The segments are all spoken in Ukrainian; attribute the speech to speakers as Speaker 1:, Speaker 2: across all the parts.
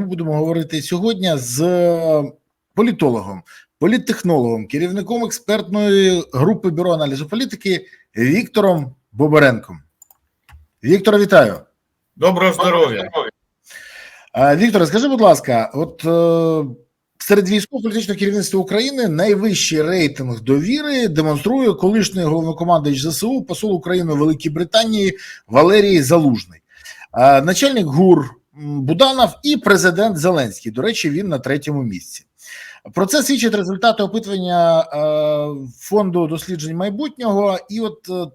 Speaker 1: Ми будемо говорити сьогодні з політологом, політтехнологом, керівником експертної групи бюро аналізу політики Віктором Бобаренком. Віктора, вітаю.
Speaker 2: Доброго здоров'я.
Speaker 1: А, Вікторе, скажи, будь ласка, от е, серед військово-політичного керівництва України найвищий рейтинг довіри демонструє колишній головнокомандуючий ЗСУ, посол України у Великій Британії Валерій Залужний, начальник ГУР Буданов і президент Зеленський. До речі, він на третьому місці. Про це свідчать результати опитування е, фонду досліджень майбутнього. І от е,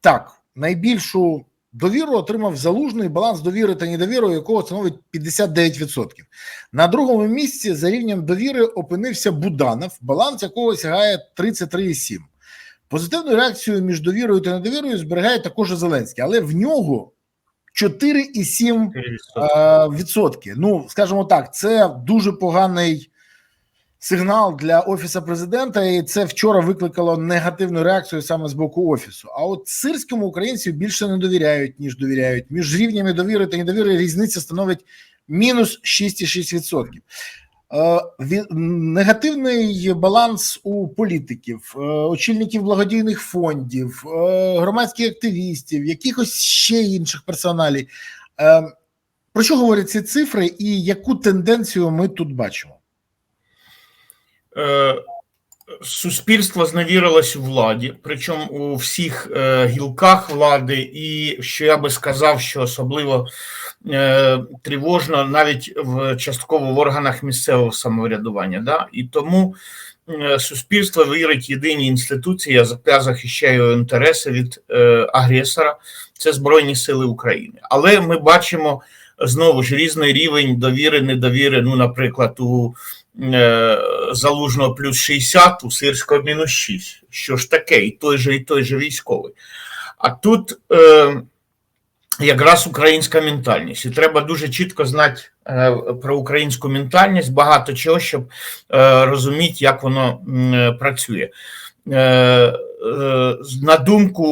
Speaker 1: так, найбільшу довіру отримав залужний баланс довіри та недовіри, якого становить 59%. На другому місці за рівнем довіри опинився Буданов, баланс якого сягає 33,7%. Позитивну реакцію між довірою та недовірою зберігає також Зеленський, але в нього 4,7%. Е. Ну, скажімо так, це дуже поганий сигнал для офісу президента, і це вчора викликало негативну реакцію саме з боку офісу. А от сирському українців більше не довіряють, ніж довіряють. Між рівнями довіри та недовіри різниця становить мінус 6,6%. Е, негативний баланс у політиків, е, очільників благодійних фондів, е, громадських активістів, якихось ще інших персоналів. Про що говорять ці цифри, і яку тенденцію ми тут бачимо?
Speaker 2: Суспільство зневірилось у владі, причому у всіх е, гілках влади, і що я би сказав, що особливо е, тривожно навіть в частково в органах місцевого самоврядування. Да? І тому е, суспільство вірить єдиній інституції, я за- я захищаю інтереси від е, агресора, це Збройні Сили України. Але ми бачимо знову ж різний рівень довіри, недовіри. Ну, наприклад, у залужного плюс 60, у сирського мінус 6. Що ж таке? І той же, і той же військовий. А тут е, якраз українська ментальність. І треба дуже чітко знати е, про українську ментальність, багато чого, щоб е, розуміти, як воно е, працює. Е, е, на думку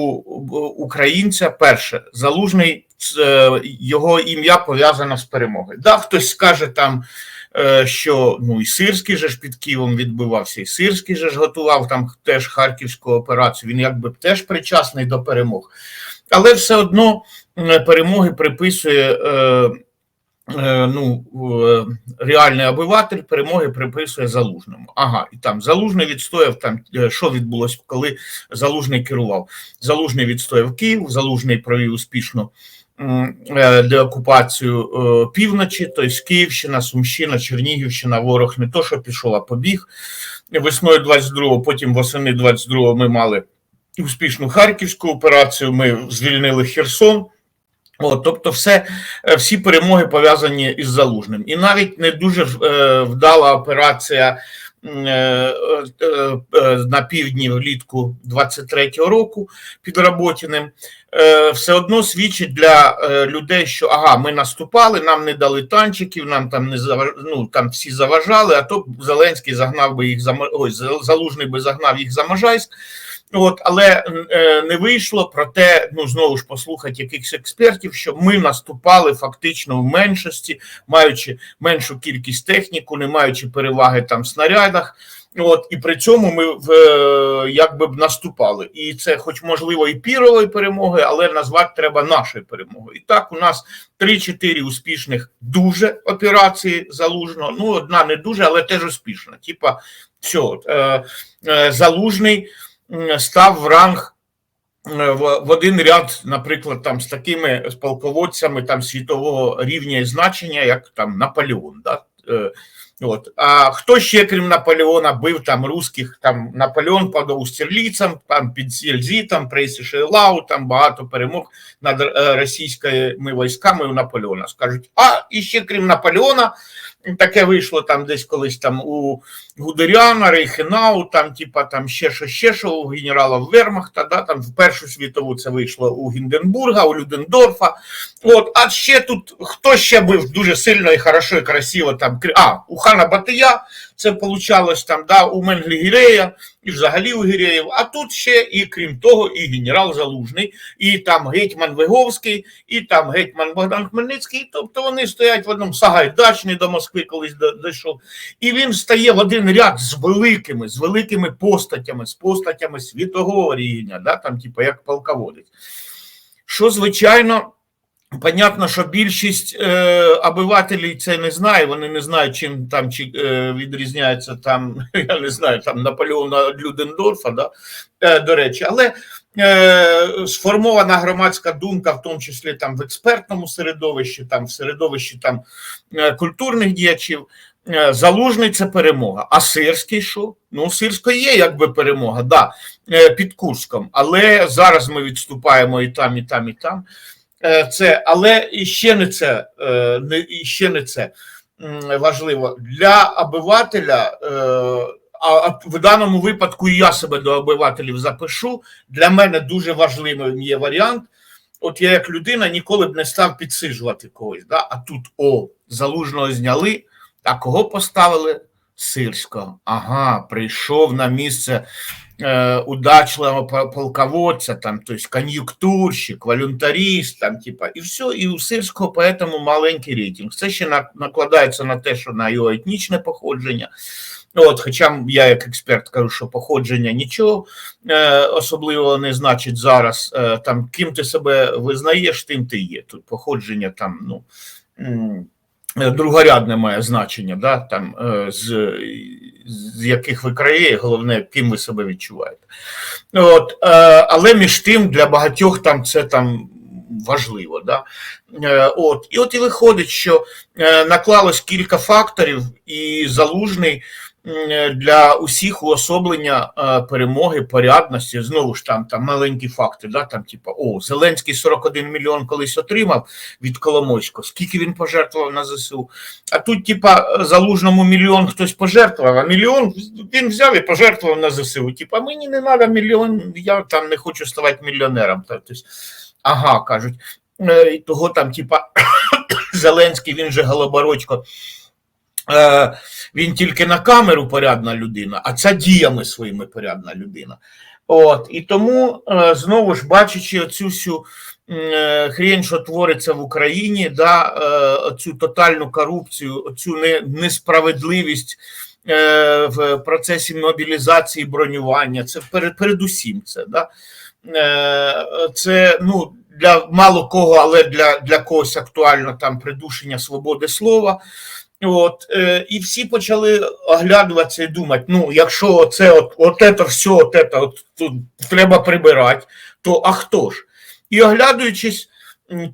Speaker 2: українця, перше, залужний це, його ім'я пов'язано з перемогою. Да, хтось скаже там, е, що ну і Сирський же ж під Києвом відбивався, і Сирський же ж готував там теж харківську операцію. Він якби теж причасний до перемог, але все одно е, перемоги приписує. Е, е, Ну, е, реальний обиватель перемоги приписує залужному. Ага, і там залужний відстояв там, е, що відбулося, коли залужний керував. Залужний відстояв Київ, залужний провів е, деокупацію е, півночі, тобто Київщина, Сумщина, Чернігівщина, ворог не то, що пішов, а побіг. Весною 22-го, потім восени 22-го ми мали успішну харківську операцію. Ми звільнили Херсон. От, тобто, все, е, всі перемоги пов'язані із залужним. І навіть не дуже е, вдала операція е, е, е, на півдні влітку 23-го року під Роботіним. Е, все одно свідчить для е, людей, що ага, ми наступали, нам не дали танчиків, нам там не ну, там всі заважали, а то Зеленський загнав би їх за ой, Залужний би загнав їх за Можайськ. От, але е, не вийшло. Проте, ну знову ж послухати якихось експертів, що ми наступали фактично в меншості, маючи меншу кількість техніку, не маючи переваги там в снарядах. От і при цьому ми в е, якби б наступали, і це, хоч можливо, і пірової перемоги, але назвати треба нашою перемогою. І так у нас 3-4 успішних дуже операції залужного. Ну, одна не дуже, але теж успішна. Типа, все, е, е, залужний став в ранг е, в, один ряд, наприклад, там з такими полководцями там світового рівня і значення, як там Наполеон. Да? Е, От. А хто ще, крім Наполеона, бив там русських, там Наполеон под Аустерліцем, там під Сільзітом, Прейсі Шейлау, там багато перемог над е, російськими військами у Наполеона. Скажуть, а і ще крім Наполеона, таке вийшло там десь колись там у Гудеряна, Рейхенау, там, типа там ще що, ще що у генерала Вермахта, да, там в Першу світову це вийшло у Гінденбурга, у Людендорфа. От, а ще тут хто ще бив дуже сильно і хорошо, і красиво там а, у хана Батия, Це получалось там да, у Менглі-Гірея і взагалі у Гіреїв. А тут ще і крім того, і генерал Залужний, і там гетьман Виговський, і там гетьман Богдан Хмельницький. Тобто вони стоять в одному Сагайдачний до Москви колись дійшов. І він стає в один ряд з великими, з великими постатями, з постатями світового рівня, да, там, типу, як полководець. Що, звичайно, понятно, що більшість е, обивателів це не знає, вони не знають, чим там чи, е, відрізняється там, я не знаю, там Наполеона Людендорфа, да, е, до речі, але е, сформована громадська думка, в тому числі там в експертному середовищі, там в середовищі там е, культурних діячів. е, Залужний це перемога. А Сирський що? Ну, у Сирського є якби перемога, да, е, під Курском. Але зараз ми відступаємо і там, і там, і там. Е, Це, але ще не це, е, не, ще не це важливо. Для обивателя, е, а в даному випадку я себе до обивателів запишу. Для мене дуже важливим є варіант. От я як людина ніколи б не став підсиджувати когось. Да? А тут о, залужного зняли, а кого поставили? Сирського. Ага, прийшов на місце е, удачливого по- полководця, там, то есть кон'юнктурщик, волюнтаріст, там, типа, і все, і у Сирського поэтому маленький рейтинг. Це ще на, накладається на те, що на його етнічне походження. От, хоча я як експерт кажу, що походження нічого е, особливого не значить зараз. Е, там, ким ти себе визнаєш, тим ти є. Тут походження там, ну. Другорядне має значення, да, там, е, з, з яких ви краї, головне, ким ви себе відчуваєте. От, е, але між тим для багатьох там це там важливо. Да? Е, от, і от і виходить, що е, наклалось кілька факторів, і залужний для усіх уособлення е, перемоги, порядності. Знову ж там, там маленькі факти, да? там, типу, о, Зеленський 41 мільйон колись отримав від Коломойського, скільки він пожертвував на ЗСУ. А тут, типа, залужному мільйон хтось пожертвував, а мільйон він взяв і пожертвував на ЗСУ. Типа, мені не треба мільйон, я там не хочу ставати мільйонером. Тобто, ага, кажуть, е, того там, типа, Зеленський, він же голобородько. Е, він тільки на камеру порядна людина, а ця діями своїми порядна людина. От, і тому е, знову ж бачачи оцю всю е, хрень, що твориться в Україні, да, е, цю тотальну корупцію, цю несправедливість в процесі мобілізації бронювання, це перед, передусім це. Да, це ну, для мало кого, але для, для когось актуально там придушення свободи слова. От, е, і всі почали оглядуватися і думати: ну, якщо це от, от це все, от це, от, тут треба прибирати, то а хто ж? І оглядуючись,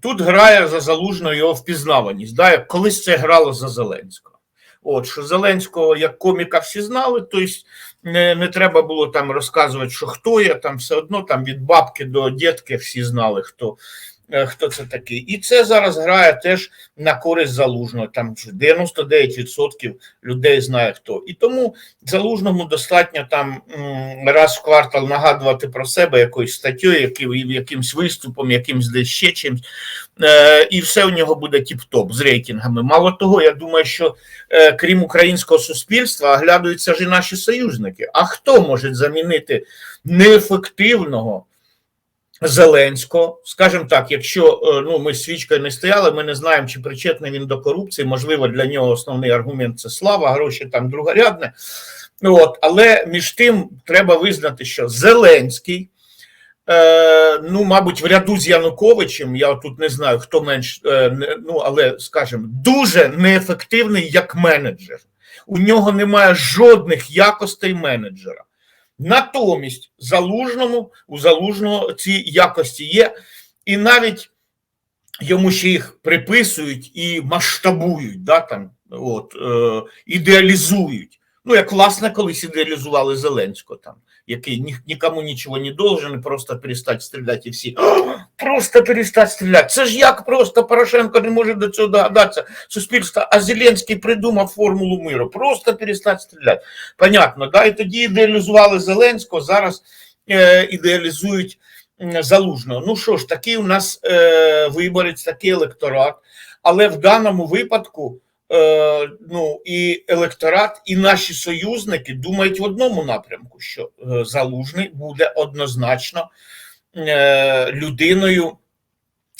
Speaker 2: тут грає за залужну його впізнаваність, да, як колись це грало за Зеленського. От, що Зеленського як коміка всі знали, тобто не, не треба було там розказувати, що хто я, там все одно там від бабки до дітки всі знали, хто, хто це такий. І це зараз грає теж на користь залужного. Там 99% людей знає хто. І тому залужному достатньо там раз в квартал нагадувати про себе якоюсь статтєю, яким, якимсь виступом, якимсь десь ще чимсь. Е, і все у нього буде тіп-топ з рейтингами. Мало того, я думаю, що е, крім українського суспільства, оглядаються ж і наші союзники. А хто може замінити неефективного? Зеленського, скажімо так, якщо е, ну ми свічкою не стояли, ми не знаємо, чи причетний він до корупції. Можливо, для нього основний аргумент це слава, гроші там другорядне. От, але між тим треба визнати, що Зеленський, е, ну, мабуть, в ряду з Януковичем, я тут не знаю, хто менш, е, ну але скажімо, дуже неефективний як менеджер. У нього немає жодних якостей менеджера. Натомість залужному у залужного ці якості є, і навіть йому ще їх приписують і масштабують, да, там, от, е, ідеалізують. Ну, як власне колись ідеалізували Зеленського, там, який ні, нікому нічого не должен, просто перестати стріляти і всі. Просто перестати стріляти. Це ж як просто Порошенко не може до цього догадатися. Суспільство, а Зеленський придумав формулу миру. Просто перестати стріляти. Понятно, да? І тоді ідеалізували Зеленського, зараз е, ідеалізують Залужного. Ну що ж, такий у нас е, виборець, такий електорат. Але в даному випадку е, ну і електорат, і наші союзники думають в одному напрямку, що е, Залужний буде однозначно е, людиною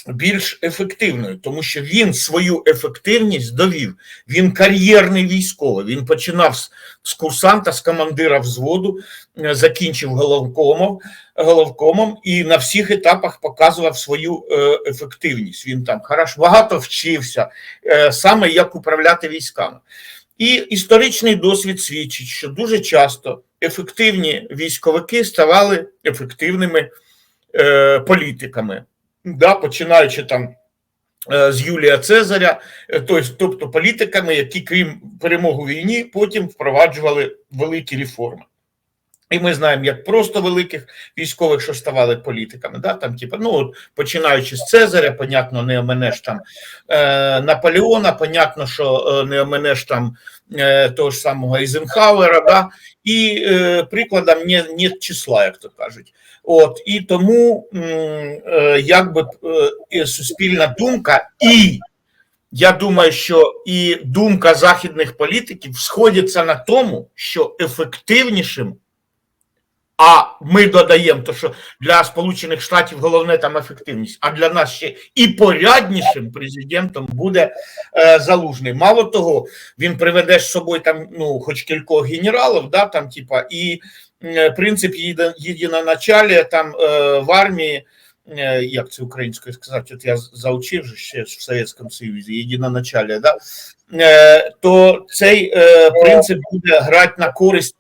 Speaker 2: більш ефективною, тому що він свою ефективність довів. Він кар'єрний військовий. Він починав з, з курсанта, з командира взводу, е, закінчив головкомом, головкомом і на всіх етапах показував свою е, ефективність. Він там хорошо багато вчився е, саме як управляти військами. І історичний досвід свідчить, що дуже часто ефективні військовики ставали ефективними е, політиками, да, починаючи там е, з Юлія Цезаря, е, тобто, політиками, які, крім перемоги у війні, потім впроваджували великі реформи. І ми знаємо, як просто великих військових, що ставали політиками. Да? Там, типу, ну, от, починаючи з Цезаря, понятно, не оменеш там е, Наполеона, понятно, що е, не оменеш там е, того ж самого Ейзенхауера, да? І е, прикладом не, не числа, як то кажуть. От, і тому е, якби е, суспільна думка і я думаю, що і думка західних політиків сходиться на тому, що ефективнішим, а ми додаємо, то що для Сполучених Штатів головне там ефективність, а для нас ще і поряднішим президентом буде е, залужний. Мало того, він приведе з собою там, ну, хоч кількох генералів, да, там, типа, і е, принцип єди- єдиноначалія там е, в армії. е, Як це українською сказати, от я заучив ще в Совєтському Союзі єдиноначалія, да? е, то цей е, принцип буде грати на користь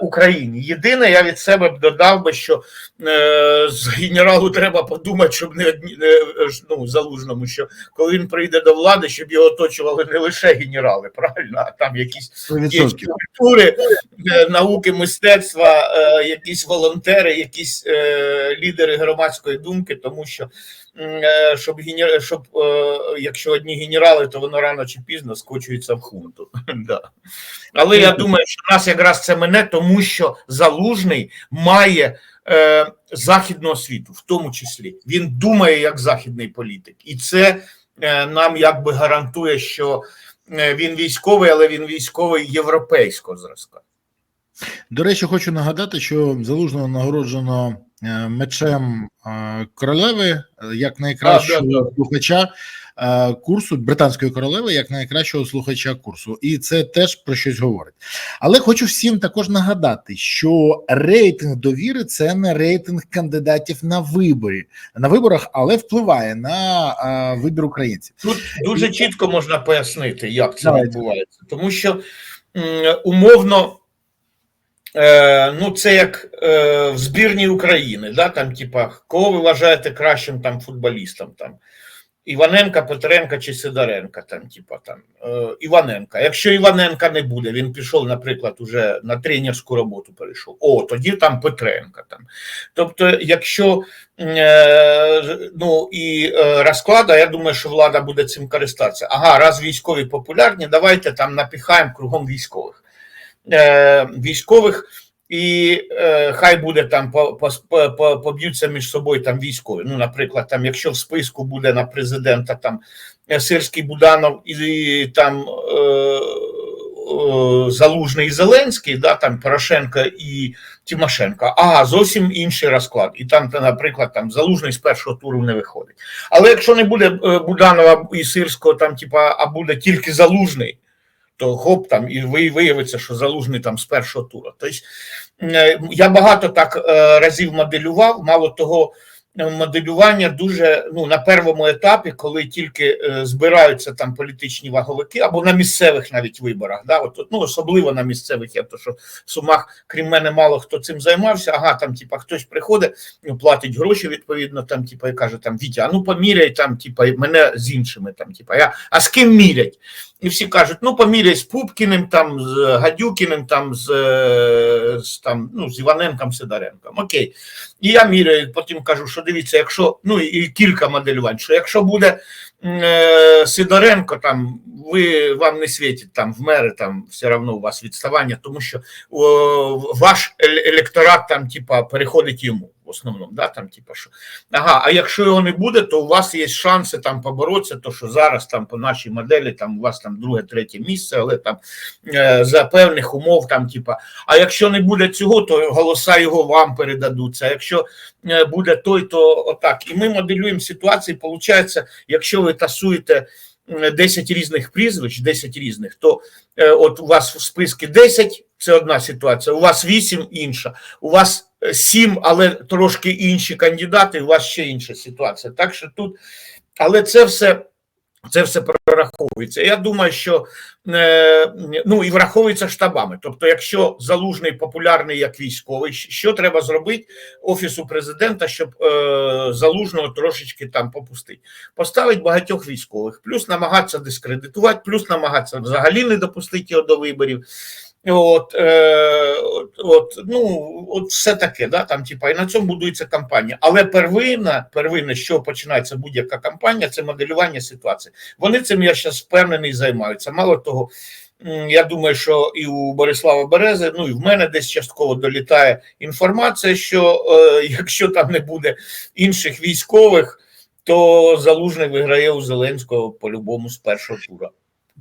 Speaker 2: Україні. Єдине, я від себе б додав би, що е, з генералу треба подумати, щоб не одні- не, е, ну, залужному, що коли він прийде до влади, щоб його оточували не лише генерали, правильно, а там якісь
Speaker 1: 100%.
Speaker 2: культури, е, науки, мистецтва, е, якісь волонтери, якісь е, лідери громадської думки, тому що е, щоб генер... щоб е, якщо одні генерали, то воно рано чи пізно скочується в хунту. да. Але я думаю, що нас якраз це мене, тому що залужний має е, західну освіту, в тому числі він думає як західний політик, і це е, нам якби гарантує, що е, він військовий, але він військовий європейського зразка.
Speaker 1: До речі, хочу нагадати, що залужного нагороджено е, мечем е, королеви е, як найкращого слухача е, курсу британської королеви, як найкращого слухача курсу, і це теж про щось говорить. Але хочу всім також нагадати, що рейтинг довіри це не рейтинг кандидатів на виборі на виборах, але впливає на е, вибір українців.
Speaker 2: Тут дуже чітко можна пояснити, як це
Speaker 1: Давайте.
Speaker 2: відбувається, тому що умовно. Е, ну, це як е, в збірній України, да, там, типа, кого ви вважаєте кращим там футболістом? Там, Іваненка, Петренка чи Сидоренка, там, типа, там, е, Іваненка. Якщо Іваненка не буде, він пішов, наприклад, уже на тренерську роботу перейшов. О, тоді там Петренка. Там. Тобто, якщо е, ну, і е, розклада, я думаю, що влада буде цим користатися. Ага, раз військові популярні, давайте там напіхаємо кругом військових. Е, військових, і е, хай буде там по, по, по, по- поб'ються між собою там військові. Ну, наприклад, там, якщо в списку буде на президента там е, Сирський Буданов і, там Залужний Зеленський, да, там Порошенко і Тимошенко, ага, зовсім інший розклад. І там, наприклад, там Залужний з першого туру не виходить. Але якщо не буде Буданова і Сирського, там, типа, а буде тільки Залужний то хоп там і виявиться, що залужний там з першого тура. Тобто е, я багато так е, разів моделював. Мало того, е, моделювання дуже ну на першому етапі, коли тільки збираються там політичні ваговики, або на місцевих навіть виборах. Да, от, ну особливо на місцевих, я то що в сумах, крім мене, мало хто цим займався. Ага, там, типа, хтось приходить, ну, платить гроші, відповідно, там, типа, і каже, там Вітя, а ну поміряй там, типа, мене з іншими, там, типа, я, а з ким мірять? І всі кажуть: ну, поміряй з Пупкіним, там, з Гадюкіним, там, з, е, з, там, ну, з Іваненком, Сидоренком. Окей. І я міряю, потім кажу, що дивіться, якщо, ну і кілька моделювань, що якщо буде Сидоренко, там ви вам не світить там в мери, там все одно у вас відставання, тому що о, ваш електорат там, типа, переходить йому в основному, да, там, типа, що. Ага, а якщо його не буде, то у вас є шанси там поборотися, то що зараз там по нашій моделі, там у вас там друге, третє місце, але там е, за певних умов, там, типа, а якщо не буде цього, то голоса його вам передадуться. А якщо е, буде той, то отак. І ми моделюємо ситуації. Получається, якщо ви тасуєте м, 10 різних прізвищ, 10 різних, то е, от у вас в списку 10 це одна ситуація, у вас 8 інша, у вас е, 7, але трошки інші кандидати, у вас ще інша ситуація. Так що тут, але це все. Це все прораховується. Я думаю, що е, ну і враховується штабами. Тобто, якщо залужний популярний як військовий, що треба зробити офісу президента, щоб е, залужного трошечки там попустити? Поставить багатьох військових, плюс намагатися дискредитувати, плюс намагатися взагалі не допустити його до виборів. От, е, от, ну, от все таке, да, там, типа, і на цьому будується кампанія. Але первинна, первинне, що починається будь-яка кампанія, це моделювання ситуації. Вони цим я зараз впевнений займаються. Мало того, я думаю, що і у Борислава Берези, ну і в мене десь частково долітає інформація, що е, якщо там не буде інших військових, то залужний виграє у Зеленського по-любому з першого тура.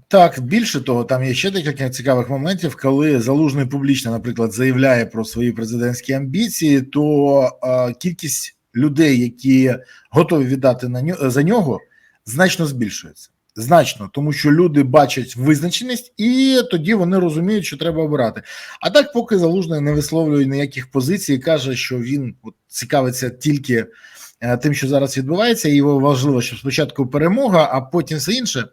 Speaker 1: Так, більше того, там є ще декілька цікавих моментів, коли залужний публічно, наприклад, заявляє про свої президентські амбіції, то е, кількість людей, які готові віддати на нього за нього, значно збільшується. Значно, тому що люди бачать визначеність, і тоді вони розуміють, що треба обирати. А так, поки залужний не висловлює ніяких позицій, каже, що він от, цікавиться тільки е, тим, що зараз відбувається, і важливо, щоб спочатку перемога, а потім все інше.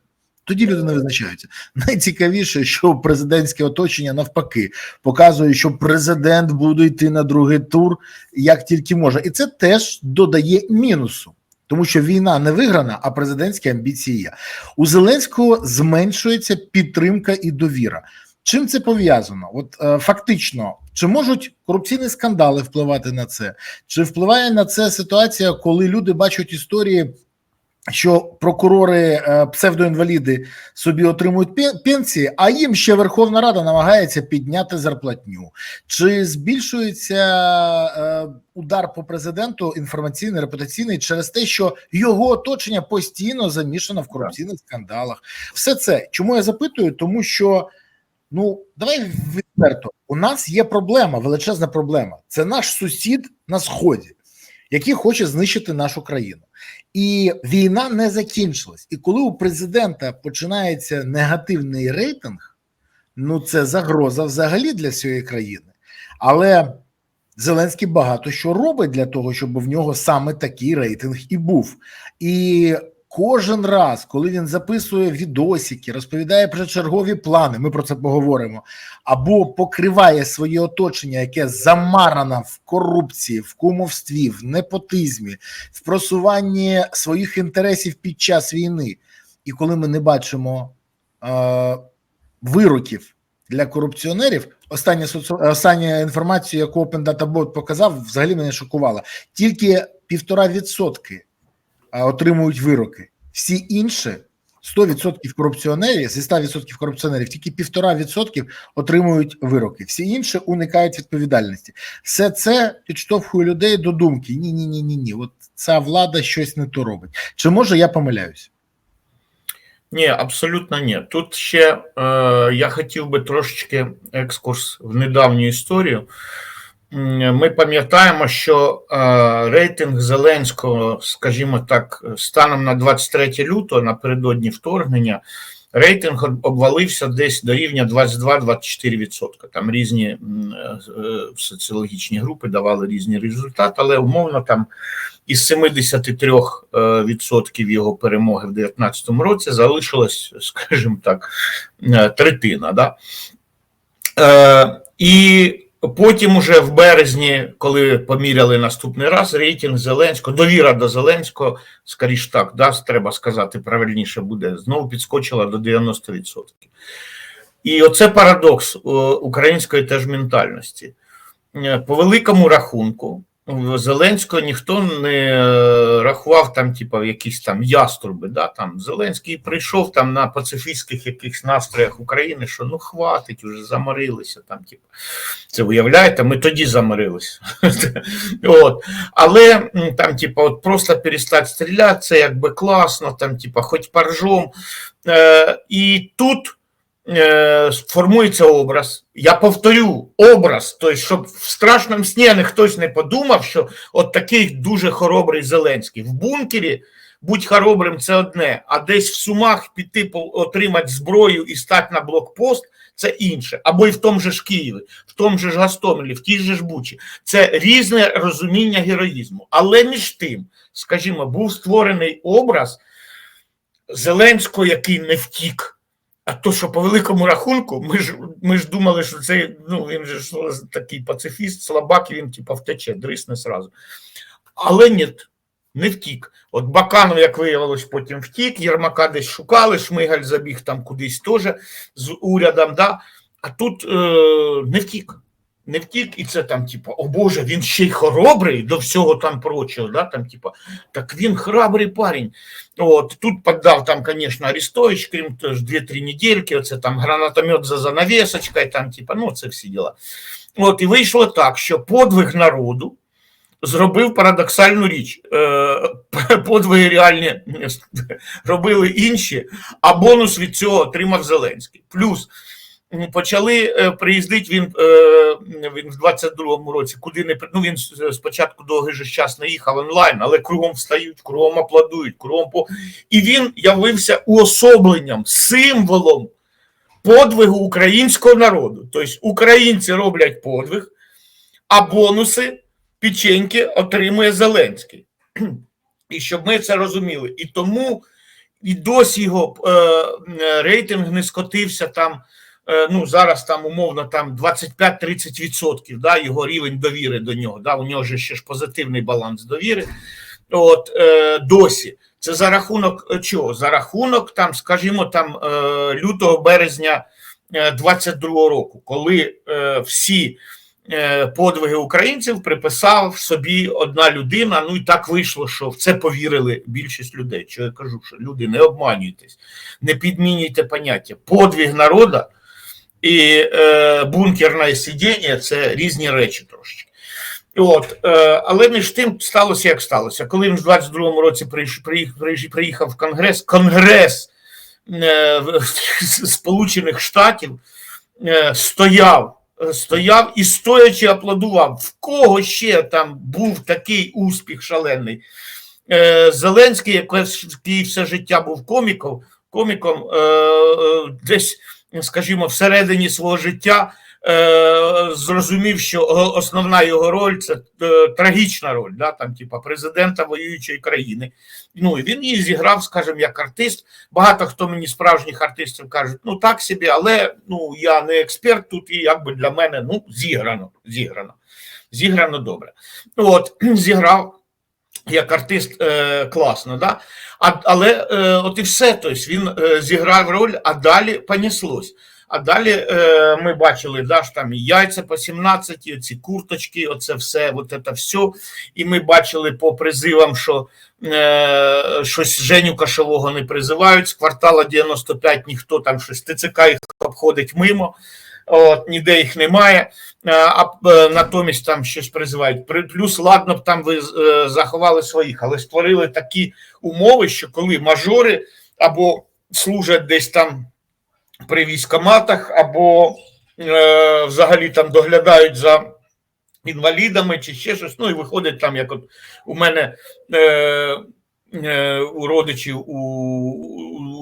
Speaker 1: Тоді люди не визначаються. Найцікавіше, що президентське оточення навпаки показує, що президент буде йти на другий тур як тільки може, і це теж додає мінусу, тому що війна не виграна, а президентські амбіції є. У Зеленського зменшується підтримка і довіра. Чим це пов'язано? От е, фактично, чи можуть корупційні скандали впливати на це? Чи впливає на це ситуація, коли люди бачать історії? Що прокурори е, псевдоінваліди собі отримують пенсії, а їм ще Верховна Рада намагається підняти зарплатню. Чи збільшується е, удар по президенту інформаційний, репутаційний через те, що його оточення постійно замішано в корупційних скандалах? Все це чому я запитую? Тому що ну давай відверто, у нас є проблема, величезна проблема. Це наш сусід на сході, який хоче знищити нашу країну. І війна не закінчилась. І коли у президента починається негативний рейтинг, ну це загроза взагалі для всієї країни. Але Зеленський багато що робить для того, щоб в нього саме такий рейтинг і був. І кожен раз, коли він записує відосики, розповідає про чергові плани, ми про це поговоримо, або покриває своє оточення, яке замарано в корупції, в кумовстві, в непотизмі, в просуванні своїх інтересів під час війни. І коли ми не бачимо е, вироків для корупціонерів, остання остання інформація, яку Open Data Bot показав, взагалі мене шокувала. Тільки півтора відсотки отримують вироки. Всі інші 100% корупціонерів, зі 100% корупціонерів, тільки півтора відсотків отримують вироки. Всі інші уникають відповідальності. Все це підштовхує людей до думки: ні, ні, ні, ні, ні. От ця влада щось не то робить. Чи може я помиляюсь?
Speaker 2: Ні, абсолютно ні. Тут ще е, я хотів би трошечки екскурс в недавню історію. Ми пам'ятаємо, що е, рейтинг Зеленського, скажімо так, станом на 23 лютого, напередодні вторгнення, рейтинг обвалився десь до рівня 22-24%. Там різні е, соціологічні групи давали різні результати, але умовно там із 73% його перемоги в 2019 році залишилось, скажімо так, е, третина. Да? Е, і потім, уже в березні, коли поміряли наступний раз, рейтинг Зеленського, довіра до Зеленського, скоріш так, да, треба сказати, правильніше буде, знову підскочила до 90%. І оце парадокс е, української теж ментальності. Е, По великому рахунку, Зеленського ніхто не е, рахував там, типу, якісь там яструби. Да? Там Зеленський прийшов там на пацифістських якихось настроях України, що ну хватить, уже заморилися. Там, типу. Це уявляєте, ми тоді заморилися. От. Але там, типу, от просто перестати стріляти, це якби класно, там, типу, хоч поржом. Е, і тут формується образ. Я повторю, образ, тобто, щоб в страшному сні не хтось не подумав, що от такий дуже хоробрий Зеленський. В бункері будь хоробрим це одне, а десь в сумах піти отримати зброю і стати на блокпост. Це інше, або і в тому же ж Києві, в тому же ж Гастомелі, в тій же ж Бучі. Це різне розуміння героїзму. Але між тим, скажімо, був створений образ Зеленського, який не втік. А то, що по великому рахунку, ми ж ми ж думали, що це ну він же такий пацифіст, слабак, він типа втече, дрисне сразу. Але ні, не втік. От Баканов, як виявилось, потім втік, Єрмака десь шукали, Шмигаль забіг там кудись теж з урядом. Да? А тут е, не втік. Не втік, і це там, типу, о Боже, він ще й хоробрий до всього там прочого. Да? Там, типу, так він храбрий парень. От, тут поддав там, конечно, Арестович, крім того ж 2-3 недельки, оце там гранатомет за занавесочкою, там, типа, ну, це всі діла. От, і вийшло так, що подвиг народу зробив парадоксальну річ. Е, подвиги реальні робили інші, а бонус від цього отримав Зеленський. Плюс почали е, приїздити він, е, він в 22-му році, куди не ну він спочатку довгий же час не їхав онлайн, але кругом встають, кругом аплодують, кругом по і він явився уособленням, символом подвигу українського народу. Тобто українці роблять подвиг, а бонуси печеньки отримує Зеленський. І щоб ми це розуміли. І тому і досі його е, рейтинг не скотився там. Е, Ну, зараз там умовно там 25-30% да, його рівень довіри до нього. Да, у нього же ще ж позитивний баланс довіри. От е, досі. Це за рахунок е, чого? За рахунок там, скажімо, там е, лютого березня е, 22-го року, коли е, всі е, подвиги українців приписав собі одна людина. Ну і так вийшло, що в це повірили більшість людей. Що я кажу, що люди не обманюйтесь, не підмінюйте поняття. Подвиг народа і е, бункерне сидіння це різні речі трошечки. І От, е, але між тим сталося, як сталося. Коли він в 22-му році приїхав в Конгрес, Конгрес е, Сполучених Штатів е, стояв, е, стояв і стоячи аплодував. В кого ще там був такий успіх шалений? Е, Зеленський, який все життя був коміком, коміком е, е, десь, скажімо, всередині свого життя е, зрозумів, що основна його роль це е, трагічна роль, да, там, типа президента воюючої країни. Ну і він її зіграв, скажімо, як артист. Багато хто мені справжніх артистів кажуть, ну так собі, але ну я не експерт тут, і якби для мене ну зіграно, зіграно, зіграно добре. Ну, От зіграв. Як артист е, класно, да? а, але е, от і все. Тобто він е, зіграв роль, а далі понеслось. А далі е, ми бачили, да, ж там і яйця по 17, ці курточки, оце все, от це все. І ми бачили по призивам, що е, щось Женю Кашового не призивають, з квартала 95 ніхто там щось ТЦК їх обходить мимо, от, ніде їх немає, Е, а е, натомість там щось призивають. Плюс, ладно б там ви е, заховали своїх, але створили такі умови, що коли мажори або служать десь там при військоматах, або е, взагалі там доглядають за інвалідами чи ще щось. Ну і виходить там, як от у мене е, у родичів у,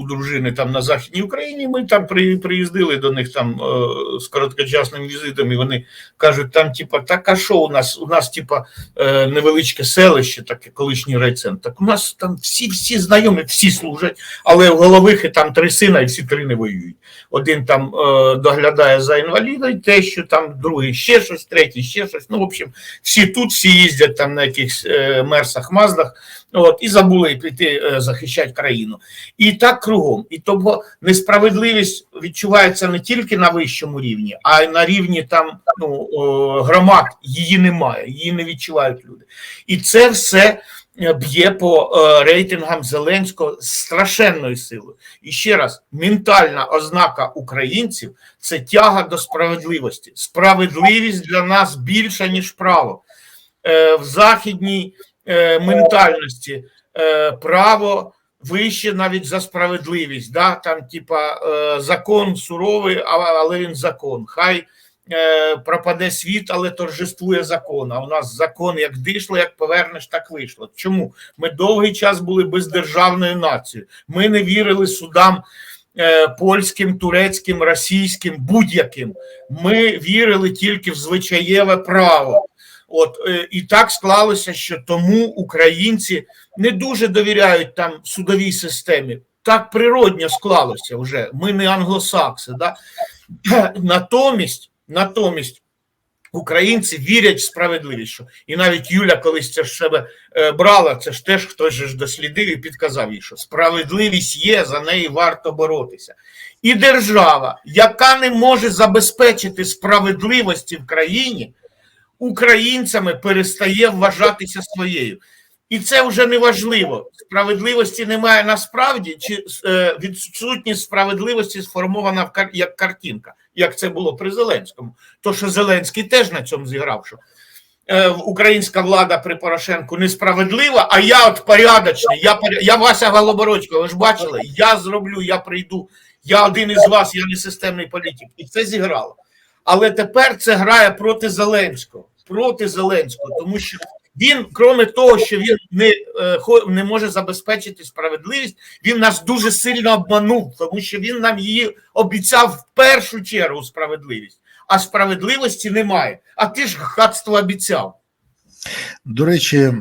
Speaker 2: у, дружини там на Західній Україні. Ми там при, приїздили до них там е, з короткочасним візитом, і вони кажуть, там, типа, так а що у нас? У нас, типа, е, невеличке селище, таке колишній райцентр. Так у нас там всі всі знайомі, всі служать, але в головихи там три сина, і всі три не воюють. Один там е, доглядає за інваліда, і те, що там другий ще щось, третій ще щось. Ну, в общем, всі тут, всі їздять там на якихось е, мерсах, маздах. От, і забули піти е, захищати країну. І так кругом. І тобто несправедливість відчувається не тільки на вищому рівні, а й на рівні там ну, громад. Її немає, її не відчувають люди. І це все е, б'є по е, рейтингам Зеленського страшенною силою. І ще раз, ментальна ознака українців це тяга до справедливості. Справедливість для нас більша, ніж право. В західній е, ментальності е, право вище навіть за справедливість. Да? Там, типа, е, закон суровий, але він закон. Хай пропаде світ, але торжествує закон. А у нас закон як дишло, як повернеш, так вийшло. Чому? Ми довгий час були бездержавною нацією. Ми не вірили судам польським, турецьким, російським, будь-яким. Ми вірили тільки в звичаєве право. От е, і так склалося, що тому українці не дуже довіряють там судовій системі. Так природньо склалося вже. Ми не англосакси. Да? Натомість, натомість українці вірять в справедливість. Що- І навіть Юля колись це ж себе е, брала, це ж теж хтось ж дослідив і підказав їй, що справедливість є, за неї варто боротися. І держава, яка не може забезпечити справедливості в країні, українцями перестає вважатися своєю. І це вже не важливо. Справедливості немає насправді, чи е, відсутність справедливості сформована в кар- як картинка, як це було при Зеленському. То, що Зеленський теж на цьому зіграв, що е, українська влада при Порошенку несправедлива, а я от порядочний, я, я Вася Голобородько, ви ж бачили, я зроблю, я прийду, я один із вас, я не системний політик. І це зіграло. Але тепер це грає проти Зеленського. Проти Зеленського, тому що він, крім того, що він не, е, не може забезпечити справедливість, він нас дуже сильно обманув, тому що він нам її обіцяв в першу чергу справедливість, а справедливості немає. А ти ж хатство обіцяв.
Speaker 1: До речі,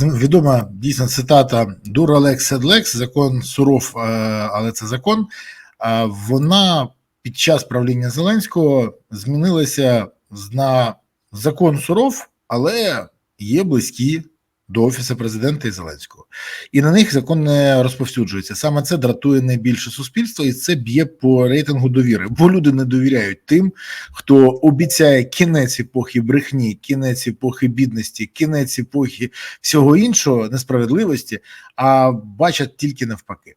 Speaker 1: відома дійсно цитата Дура Лекс Седлекс, закон суров, е, але це закон. Вона під час правління Зеленського змінилася на закон суров, але є близькі до офісу президента і Зеленського. І на них закон не розповсюджується. Саме це дратує найбільше суспільство, і це б'є по рейтингу довіри. Бо люди не довіряють тим, хто обіцяє кінець епохи брехні, кінець епохи бідності, кінець епохи всього іншого несправедливості, а бачать тільки навпаки.